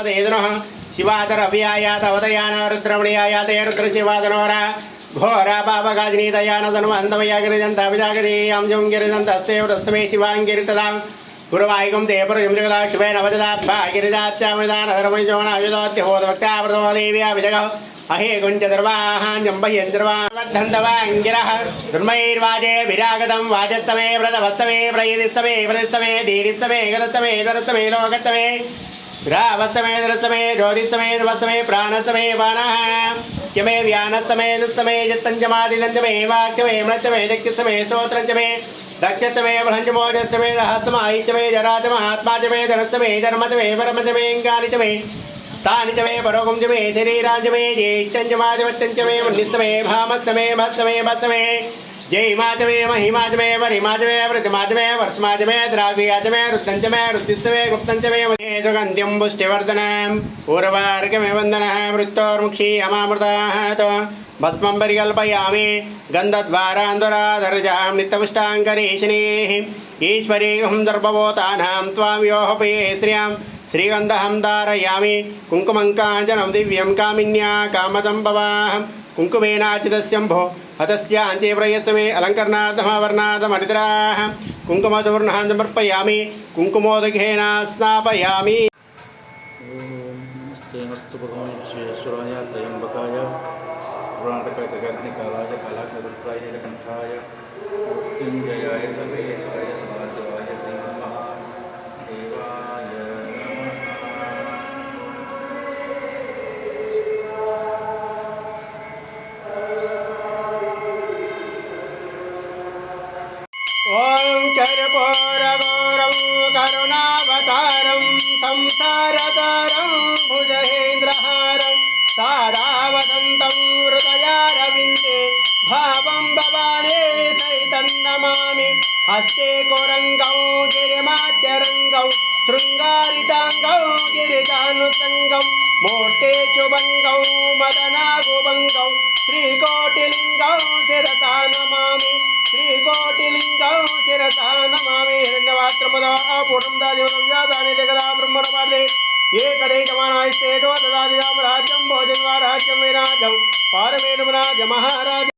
భగవదేదినః శివాదరవ్యాయాతవదయాన రుద్రమణియాయాతయ రుద్రశివాదనోర ఘోర పాపగాజనీతయానధనుమందమయాగిరిజంతాభిజాగిరీయాంజంగిరిజంతస్తే వృస్తమే శివాంగిరితదాం గురువాయికం తే పురుషంజగదా శివే నవజదాత్భాగిరిజాత్యామిదానధర్మయోనాయుధోత్యహోదవక్తావృతోదేవ్యాభిజగ అహే గుంజదుర్వాహాంజంబహ్యంద్రవాహంధవాంగిరః ధర్మైర్వాజే విరాగతం వాజత్తమే వ్రతవత్తమే ప్రయదిస్తమే ప్రదిస్తమే దీరిస్తమే గదత్తమే దరత్తమే లోకత్తమే विरागतं वाजत्तमे व्रतवत्तमे प्रयदिस्तमे प्रदिस्तमे धीरिस्तमे गदत्तमे दरस्तमे लोकत्तमे श्रावस्तमे दरस्तमे ज्योतिस्तमे नवस्तमे प्राणस्तमे बाणः चमे व्यानस्तमे दुस्तमे जत्तञ्जमादिदञ्जमे वाक्यमे मृत्यमे दक्षस्तमे स्तोत्रञ्चमे दक्षस्तमे बलञ्चमोजस्तमे सहस्तमायिचमे जराचमहात्मा च मे धनस्तमे धर्मचमे परमचमेऽङ्गानि च मे स्थानि च मे परोगं च मे शरीरां च मे ज्येष्ठं च माजवत्यं च मे मन्दिस्तमे भामस्तमे भस्तमे भस्तमे जयिमा च मे महिमा च मे वरिमा च मे प्रतिमा च मे वर्ष्मा च मे द्राव्या च मे रुद्धं च मे रुद्धिस्तमे गुप्तं च मे महे सुगन्ध्यं पुष्टिवर्धनम् पूर्वार्घमे वन्दनः मृत्योर्मुक्षी अमामृताः भस्मं परिकल्पयामि गन्धद्वारान्दराधरजां नित्यपुष्टाङ्करेशनेः ईश्वरीहं दर्भवोतानां त्वां योहपये श्रियाँ श्रीगन्धहं कुङ्कुमङ्काञ्चनं दिव्यं कामिन्या कामदम्बवाहं कुङ्कुमेनाचितस्यम्भो हतस्याञ्चे प्रयस्मे अलङ्करणार्थमवर्णार्थमनिद्राः कुङ्कुमचूर्णः समर्पयामि कुङ्कुमोदकेन स्नापयामि मृत्युञ्जयाय सर्वेश्वराय श्रीमहादेवाय ఓం కర్పూర గౌరవు కరుణావతారం సంసారతారం భుజేంద్రహారం సారావసంతం హృదయారవిందే భావం భవానే సైతన్నమామి హస్తే కొరంగం గిరిమా शृङ्गारिताङ्गौ गिरिजानुसङ्गं मूर्ते शुभङ्गौ मदनागुभङ्गौ, श्रीकोटिलिङ्गौ शिरसा नमामि, श्रीकोटिलिङ्गं शिरसा नमामि। हिरण्यवात्रमदा पूर्णं दादिवदव्यादानि जगदा ब्रह्मणपार्थे एकदे जमानायस्ते ददाति राम राज्यं भोजन्वा राज्यं विराजं पारमेणुराज महाराज